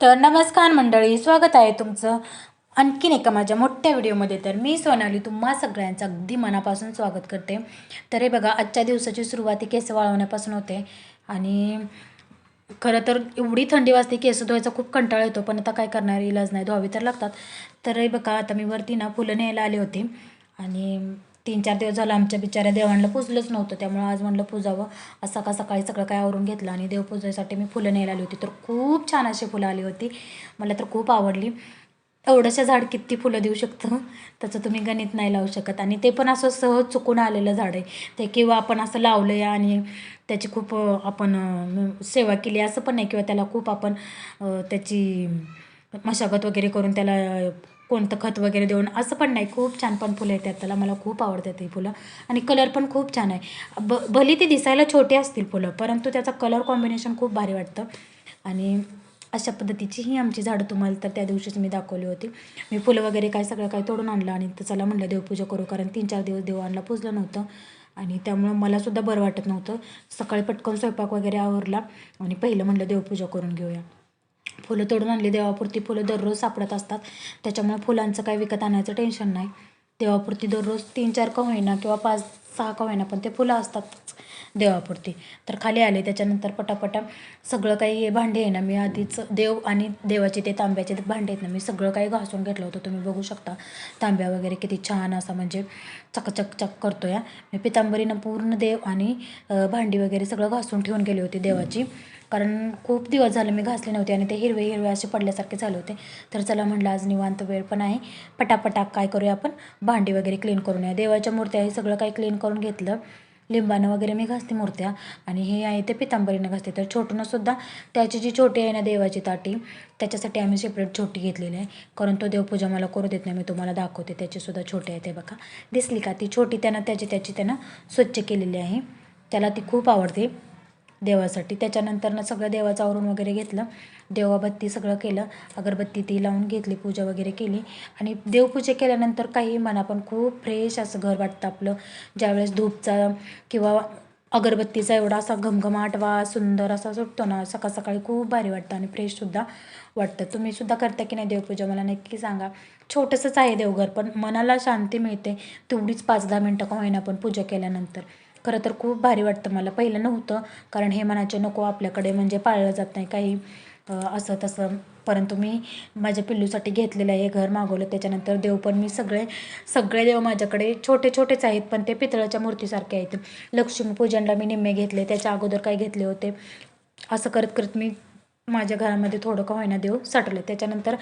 तर नमस्कार मंडळी स्वागत आहे तुमचं आणखीन एका माझ्या मोठ्या व्हिडिओमध्ये. तर मी सोनाली तुम्हा सगळ्यांचं अगदी मनापासून स्वागत करते. तर हे बघा आजच्या दिवसाची सुरुवात ही केस वाळवण्यापासून होते. आणि खरं तर एवढी थंडी वाजते केस धुवायचा खूप कंटाळा येतो पण आता काय करणार? इलाज नाही धुवावी तर लागतात. तर हे बघा आता मी वरती ना फुलं न्यायला आले होते. आणि तीन चार दिवस झालं आमच्या बिचाऱ्या देवांना पुजलंच नव्हतं. त्यामुळं आज म्हणलं पुजावं. आज सकाळ सकाळी सगळं काय आवरून घेतलं आणि देवपूजेसाठी मी फुलं न्यायला आली होती. तर खूप छान अशी फुलं आली होती. मला तर खूप आवडली. एवढंशा झाड किती फुलं देऊ शकतं? त्याचं तुम्ही गणित नाही लावू शकत. आणि ते पण असं सहज चुकून आलेलं झाड आहे. ते किंवा आपण असं लावलं आहे आणि त्याची खूप आपण सेवा केली असं पण नाही. किंवा त्याला खूप आपण त्याची मशागत वगैरे करून त्याला कोणतं खत वगैरे देऊन असं पण नाही. खूप छान पण फुलं येतात त्याला. मला खूप आवडतात ती फुलं. आणि कलर पण खूप छान आहे. ब भली ती दिसायला छोटी असतील फुलं परंतु त्याचा कलर कॉम्बिनेशन खूप भारी वाटतं. आणि अशा पद्धतीची ही आमची झाडं तुम्हाला तर त्या दिवशीच मी दाखवली होती. मी फुलं वगैरे काय सगळं काय तोडून आणलं आणि तर चला म्हणलं देवपूजा करू कारण तीन चार दिवस देव आणला पुजलं नव्हतं. आणि त्यामुळं मलासुद्धा बरं वाटत नव्हतं. सकाळी पटकन स्वयंपाक वगैरे आवरला आणि पहिलं म्हणलं देवपूजा करून घेऊया. फुलं तोडून आणली. देवापुरती फुलं दररोज सापडत असतात. त्याच्यामुळे फुलांचं काही विकत आणायचं टेन्शन नाही. देवापुरती दररोज तीन चार का होईना किंवा पाच सहा का होईना पण ते फुलं असतातच देवापुरती. तर खाली आले. त्याच्यानंतर पटापटा सगळं काही भांडे आहे ना मी आधीच देव आणि देवाचे ते तांब्याचे ते भांडे आहेत ना मी सगळं काही घासून घेतलं होतं. तुम्ही बघू शकता तांब्या वगैरे किती छान असा म्हणजे चकचक चक करतो या मी पितांबरीनं पूर्ण देव आणि भांडी वगैरे सगळं घासून ठेवून गेली होती देवाची. कारण खूप दिवस झाले मी घासले नव्हते आणि ते हिरवे हिरवे असे पडल्यासारखे झाले होते. तर चला म्हणलं आज निवांत वेळ पण आहे. पटापटा काय करूया आपण? भांडी वगैरे क्लीन करून या. देवाच्या मूर्त्या हे सगळं काही क्लीन करून घेतलं. लिंबानं वगैरे मी घासते मूर्त्या. आणि हे आहे ते पितांबरीनं घासते. तर छोटूनंसुद्धा त्याची जी छोटी आहे ना देवाची ताटी त्याच्यासाठी आम्ही सेपरेट छोटी घेतलेली आहे. कारण तो देवपूजा मला करू देत नाही मी तुम्हाला दाखवते. त्याचीसुद्धा छोटी आहे ते बघा. दिसली का ती छोटी? त्यानं त्याची त्याची त्यानं स्वच्छ केलेली आहे. त्याला ती खूप आवडते. देवासाठी. त्याच्यानंतरनं सगळं देवाचं आवरून वगैरे घेतलं. देवाबत्ती सगळं केलं. अगरबत्ती ती लावून घेतली पूजा वगैरे केली. आणि देवपूजा केल्यानंतर काही मना पण खूप फ्रेश असं घर वाटतं आपलं. ज्यावेळेस धूपचा किंवा अगरबत्तीचा एवढा असा घमघमाट वा सुंदर असा सुटतो ना सकाळ सकाळी खूप भारी वाटतं आणि फ्रेशसुद्धा वाटतं. तुम्हीसुद्धा करता की नाही देवपूजा? मला नक्की सांगा. छोटंसंच आहे देवघर पण मनाला शांती मिळते. तेवढीच पाच दहा मिनटं का होईना पण पूजा केल्यानंतर. खरं तर खूप भारी वाटतं मला. पहिलं नव्हतं कारण हे मनाचे नको आपल्याकडे म्हणजे पाळलं जात नाही काही असं तसं. परंतु मी माझ्या पिल्लूसाठी घेतलेलं आहे हे घर मागवलं. त्याच्यानंतर देव पण मी सगळे सगळे देव माझ्याकडे छोटे छोटेच आहेत पण ते पितळाच्या मूर्तीसारखे आहेत. लक्ष्मीपूजनला मी निम्मे घेतले त्याच्या अगोदर काय घेतले होते. असं करत करत मी माझ्या घरामध्ये थोडं का होईना देव साठवलं. त्याच्यानंतर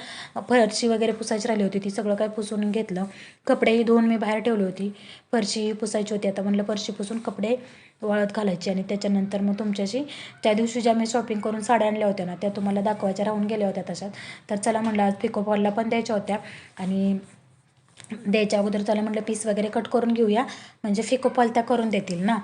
फरशी वगैरे पुसायची राहिली होती. ती सगळं काय पुसून घेतलं. कपडेही धुवून मी बाहेर ठेवली होती. फरशी पुसायची होती. आता म्हटलं फरशी पुसून कपडे वाळत घालायचे आणि त्याच्यानंतर मग तुमच्याशी त्या दिवशी ज्या मी शॉपिंग करून साड्या आणल्या होत्या ना त्या तुम्हाला दाखवायच्या राहून गेल्या होत्या तशात तर चला म्हटलं आज पिकोफॉलला पण द्यायच्या होत्या. आणि द्यायच्या अगोदर त्याला म्हटलं पीस वगैरे कट करून घेऊया. म्हणजे फिकोफॉल त्या करून देतील ना.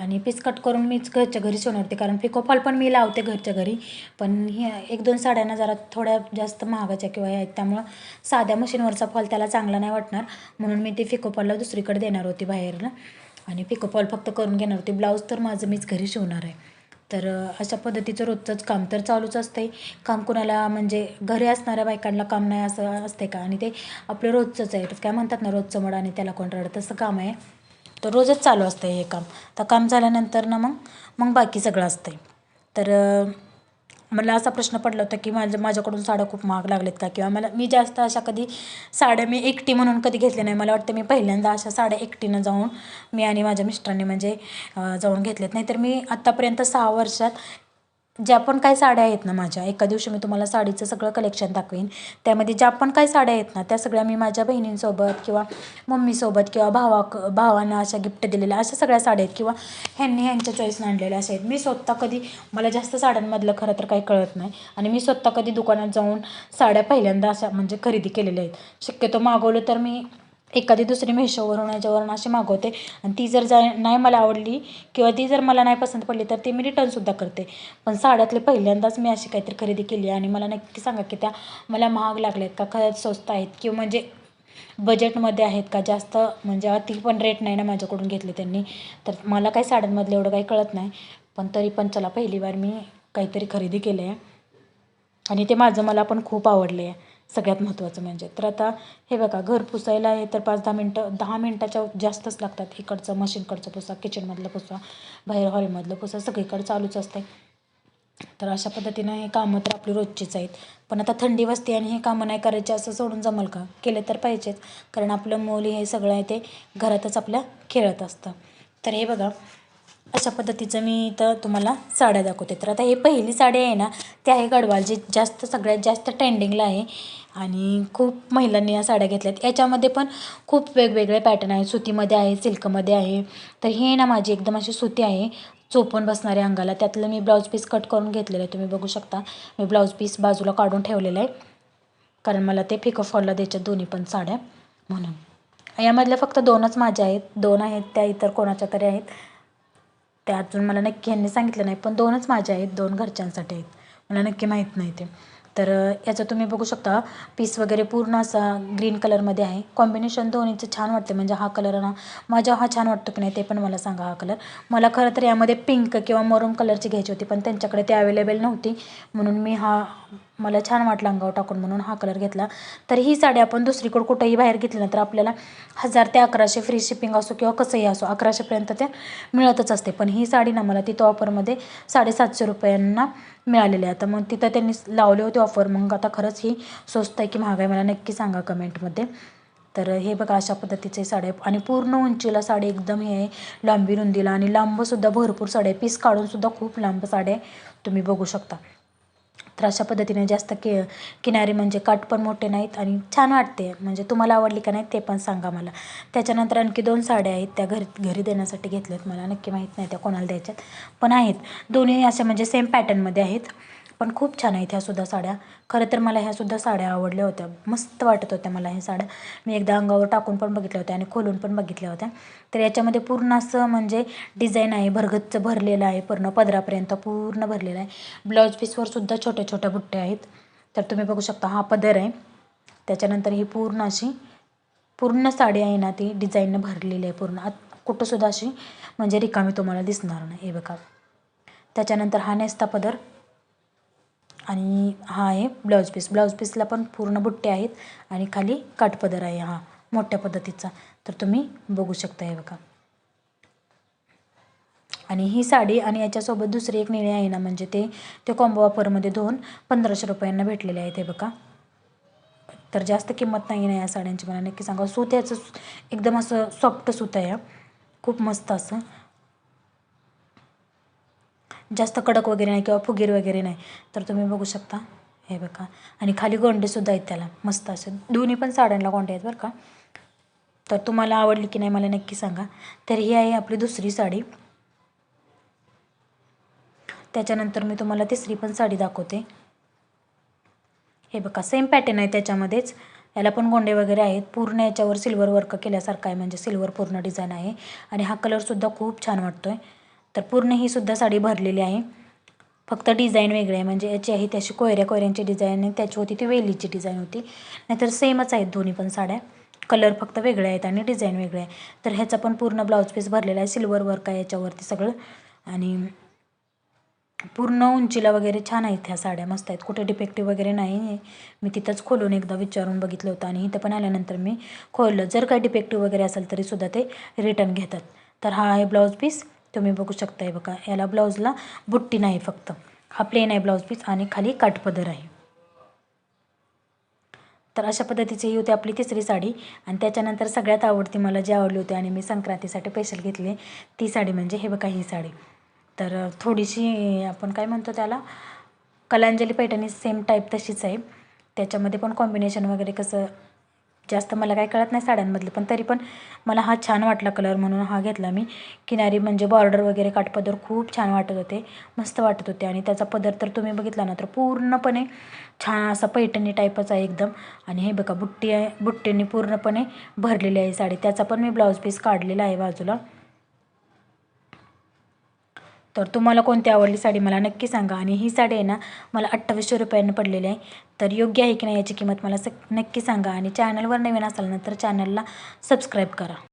आणि पीस कट करून मीच घरच्या घरी शिवणार कारण फिकोफॉल पण मी लावते घरच्या घरी. पण हे एक दोन साड्यांना जरा थोड्या जास्त महागाच्या किंवा आहेत त्यामुळं साध्या मशीनवरचा फॉल त्याला चांगला नाही वाटणार. म्हणून मी ते फिकोफॉलला दुसरीकडे देणार होती बाहेरला. आणि पिकोफॉल फक्त करून घेणार होती. ब्लाऊज तर माझं मीच घरी शिवणार आहे. तर अशा पद्धतीचं रोजचंच काम तर चालूच असतंय. काम कुणाला म्हणजे घरी असणाऱ्या बायकांना काम नाही असं असते का? आणि ते आपलं रोजचंच आहे. काय म्हणतात ना रोजचं मड आणि त्याला कोण रडत? तसं काम आहे. तर रोजच चालू असतं हे काम. तर काम झाल्यानंतर ना मग मग बाकी सगळं असतंय. तर मला असा प्रश्न पडला होता की माझ्या माझ्याकडून साड्या खूप महाग लागलेत का? किंवा मला मी जास्त अशा कधी साड्या मी एकटी म्हणून कधी घेतल्या नाही. मला वाटतं मी पहिल्यांदा अशा साड्या एकटीनं जाऊन मी आणि माझ्या मिस्टरांनी म्हणजे जाऊन घेतलेत नाही तर मी आत्तापर्यंत सहा वर्षात ज्या पण काही साड्या आहेत ना माझ्या एका दिवशी मी तुम्हाला साडीचं सगळं कलेक्शन दाखवीन. त्यामध्ये ज्या पण काही साड्या आहेत ना त्या सगळ्या मी माझ्या बहिणींसोबत किंवा मम्मीसोबत किंवा भावा भावांना अशा गिफ्ट दिलेल्या अशा सगळ्या साड्या आहेत किंवा ह्यांनी ह्यांच्या चॉईसनं आणलेल्या अशा आहेत. मी स्वतः कधी मला जास्त साड्यांमधलं खरं तर काही कळत नाही. आणि मी स्वतः कधी दुकानात जाऊन साड्या पहिल्यांदा अशा म्हणजे खरेदी केलेल्या आहेत. शक्यतो मागवलं तर मी एखादी दुसरी मेशोवरून याच्यावरून अशी मागवते आणि ती जर जा नाही मला आवडली किंवा ती जर मला नाही पसंत पडली तर ती मी रिटर्नसुद्धा करते. पण साड्यातले पहिल्यांदाच मी अशी काहीतरी खरेदी केली आणि मला नक्की सांगा की त्या मला महाग लागल्यात का? खरंच स्वस्त आहेत किंवा म्हणजे बजेटमध्ये आहेत का? जास्त म्हणजे अति पण रेट नाही ना माझ्याकडून घेतले त्यांनी. तर मला काही साड्यांमधलं एवढं काही कळत नाही. पण तरी पण चला पहिली बार मी काहीतरी खरेदी केलं आहे. आणि ते माझं मला पण खूप आवडले आहे. सगळ्यात महत्त्वाचं म्हणजे. तर आता हे बघा घर पुसायला आहे तर पाच दहा मिनटं दहा मिनटाच्या जास्तच लागतात. इकडचं मशीनकडचं पुसा किचनमधलं पुसा बाहेर हॉलमधलं पुसा सगळीकडे चालूच असते. तर अशा पद्धतीनं हे कामं तर आपली रोजचीच आहेत. पण आता थंडी वाजते आणि हे कामं नाही करायचे असं सोडून जमल का? केले तर पाहिजेच. कारण आपलं मुली हे सगळं आहे ते घरातच आपल्या खेळत असतं. तर हे बघा अशा पद्धतीचं मी इथं तुम्हाला साड्या दाखवते. तर आता हे पहिली साडी आहे ना ती आहे गडवाल जी जास्त सगळ्यात जास्त ट्रेंडिंगला आहे. आणि खूप महिलांनी या साड्या घेतल्यात. याच्यामध्ये पण खूप वेगवेगळे पॅटर्न आहेत. सुतीमध्ये आहे सिल्कमध्ये आहे. तर हे ना माझी एकदम अशी सुती आहे. चोपून बसणारे अंगाला. त्यातलं मी ब्लाऊज पीस कट करून घेतलेलं आहे. तुम्ही बघू शकता. मी ब्लाऊज पीस बाजूला काढून ठेवलेलं आहे. कारण मला ते पिको फॉलला द्यायच्या दोन्ही पण साड्या म्हणून. यामधल्या फक्त दोनच माझ्या आहेत. दोन आहेत त्या इतर कोणाच्या तरी आहेत. त्या अजून मला नक्की यांनी सांगितलं नाही पण दोनच माझ्या आहेत दोन घरच्यांसाठी आहेत. मला नक्की माहीत नाही ते. तर याचं तुम्ही बघू शकता. पीस वगैरे पूर्ण असा ग्रीन कलरमध्ये आहे. कॉम्बिनेशन दोन्हीचं छान वाटते म्हणजे हा कलर ना माझ्या हा छान वाटतो की नाही ते पण मला सांगा हा कलर मला खरं तर यामध्ये पिंक किंवा मरून कलरची घ्यायची होती पण त्यांच्याकडे ते अवेलेबल नव्हती. म्हणून मी हा मला छान वाटला अंगावर टाकून म्हणून हा कलर घेतला. तर ही साडी आपण दुसरीकडे कुठंही बाहेर घेतली ना तर आपल्याला हजार ते अकराशे फ्री शिपिंग असो किंवा कसंही असो अकराशेपर्यंत ते मिळतच असते. पण ही साडी ना मला तिथं ऑफरमध्ये साडेसातशे रुपयांना मिळालेली आहे. आता मग तिथं त्यांनी लावले होते ऑफर मग आता खरंच ही स्वस्त आहे की महाग आहे मला नक्की सांगा कमेंटमध्ये तर हे बघा अशा पद्धतीचे साड्या आणि पूर्ण उंचीला साडी एकदम हे आहे लांबी रुंदीला. आणि लांबसुद्धा भरपूर साड्या पीस काढूनसुद्धा खूप लांब साड्या तुम्ही बघू शकता. तर अशा पद्धतीने जास्त कि किनारी म्हणजे काठ पण मोठे नाहीत आणि छान वाटते. म्हणजे तुम्हाला आवडली का नाही ते पण सांगा मला. त्याच्यानंतर आणखी दोन साड्या आहेत त्या घरी घरी देण्यासाठी घेतल्यात मला. नक्की माहीत नाही त्या कोणाला द्यायच्यात. पण आहेत. दोन्ही अशा म्हणजे सेम पॅटर्नमध्ये आहेत. पण खूप छान आहेत ह्यासुद्धा साड्या. खरं तर मला ह्यासुद्धा साड्या आवडल्या होत्या. मस्त वाटत होत्या मला ह्या साड्या. मी एकदा अंगावर टाकून पण बघितल्या होत्या आणि खोलून पण बघितल्या होत्या. तर याच्यामध्ये पूर्ण असं म्हणजे डिझाईन आहे. भरगच्च भरलेलं आहे. पूर्ण पदरापर्यंत पूर्ण भरलेलं आहे. ब्लाऊज पीसवर सुद्धा छोट्या छोट्या बुट्ट्या आहेत. तर तुम्ही बघू शकता हा पदर आहे. त्याच्यानंतर ही पूर्ण अशी पूर्ण साडी आहे ना ती डिझाईननं भरलेली आहे पूर्ण. आत कुठंसुद्धा अशी म्हणजे रिकामी तुम्हाला दिसणार नाही. हे बघा. त्याच्यानंतर हा नेसता पदर. आणि हा आहे ब्लाऊज पीस. ब्लाऊज पीसला पण पूर्ण बुट्टे आहेत आणि खाली काठपदर आहे हा मोठ्या पद्धतीचा. तर तुम्ही बघू शकता हे बघा. आणि ही साडी आणि याच्यासोबत दुसरी एक निळी आहे ना म्हणजे ते ते कॉम्बो ऑफरमध्ये दोन पंधराशे रुपयांना भेटलेले आहेत हे बघा. तर जास्त किंमत नाही ना या साड्यांची मला नक्की सांगा. सूत याचं एकदम असं सॉफ्ट सूत आहे खूप मस्त असं. जास्त कडक वगैरे नाही किंवा फुगीर वगैरे नाही तर तुम्ही बघू शकता. हे बघा. आणि खाली गोंडेसुद्धा आहेत त्याला. मस्त असे. दोन्ही पण साड्यांना गोंडे आहेत बरं का. तर तुम्हाला आवडली की नाही मला नक्की सांगा. तर ही आहे आपली दुसरी साडी. त्याच्यानंतर मी तुम्हाला तिसरी पण साडी दाखवते. हे बघा. सेम पॅटर्न आहे त्याच्यामध्येच. याला पण गोंडे वगैरे आहेत. पूर्ण याच्यावर सिल्वर वर्क केल्यासारखं आहे. म्हणजे सिल्वर पूर्ण डिझाईन आहे. आणि हा कलरसुद्धा खूप छान वाटतो आहे तर पूर्ण ही सुद्धा साडी भरलेली आहे. फक्त डिझाईन वेगळे आहे. म्हणजे याची आहे त्याची कोयऱ्या कोयऱ्यांची डिझाईन आणि त्याची होती ती वेलीची डिझाईन होती. नाहीतर सेमच आहेत दोन्ही पण साड्या. कलर फक्त वेगळे आहेत आणि डिझाईन वेगळे आहे तर ह्याचा पण पूर्ण ब्लाऊज पीस भरलेला आहे. सिल्वर वर्क आहे याच्यावरती सगळं. आणि पूर्ण उंचीला वगैरे छान आहेत ह्या साड्या. मस्त आहेत. कुठे डिफेक्टिव्ह वगैरे नाही मी तिथंच खोलून एकदा विचारून बघितलं होतं आणि इथं पण आल्यानंतर मी खोललं. जर काही डिफेक्टिव्ह वगैरे असेल तरीसुद्धा ते रिटर्न घेतात. तर हा आहे ब्लाऊज पीस तुम्ही बघू शकताय बघा याला ब्लाऊजला बुट्टी नाही फक्त. हा प्लेन आहे ब्लाऊज पीस आणि खाली काठपदर आहे. तर अशा पद्धतीची ही होती आपली तिसरी साडी. आणि त्याच्यानंतर सगळ्यात आवडती मला जी आवडली होती आणि मी संक्रांतीसाठी स्पेशल घेतली ती साडी म्हणजे हे बघा ही साडी. तर थोडीशी आपण काय म्हणतो त्याला कलांजली पैठणी सेम टाईप तशीच आहे. त्याच्यामध्ये पण कॉम्बिनेशन वगैरे कसं जास्त मला काय कळत नाही साड्यांमधलं पण तरी पण मला हा छान वाटला कलर म्हणून हा घेतला मी. किनारी म्हणजे बॉर्डर वगैरे काठपदर खूप छान वाटत होते मस्त वाटत होते. आणि त्याचा पदर तर तुम्ही बघितला ना तर पूर्णपणे छान असा पैठणी टाईपच आहे एकदम. आणि हे बघा बुट्टी आहे बुट्टीने पूर्णपणे भरलेली आहे साडी. त्याचा पण मी ब्लाऊज पीस काढलेला आहे बाजूला. तर तुम्हाला कोणती आवडली साडी मला नक्की सांगा. आणि ही साडी आहे ना मला अठ्ठावीसशे रुपयानं पडलेली आहे. तर योग्य आहे की नाही याची किंमत मला स नक्की सांगा. आणि चॅनलवर नवीन असाल ना तर चॅनलला सबस्क्राईब करा.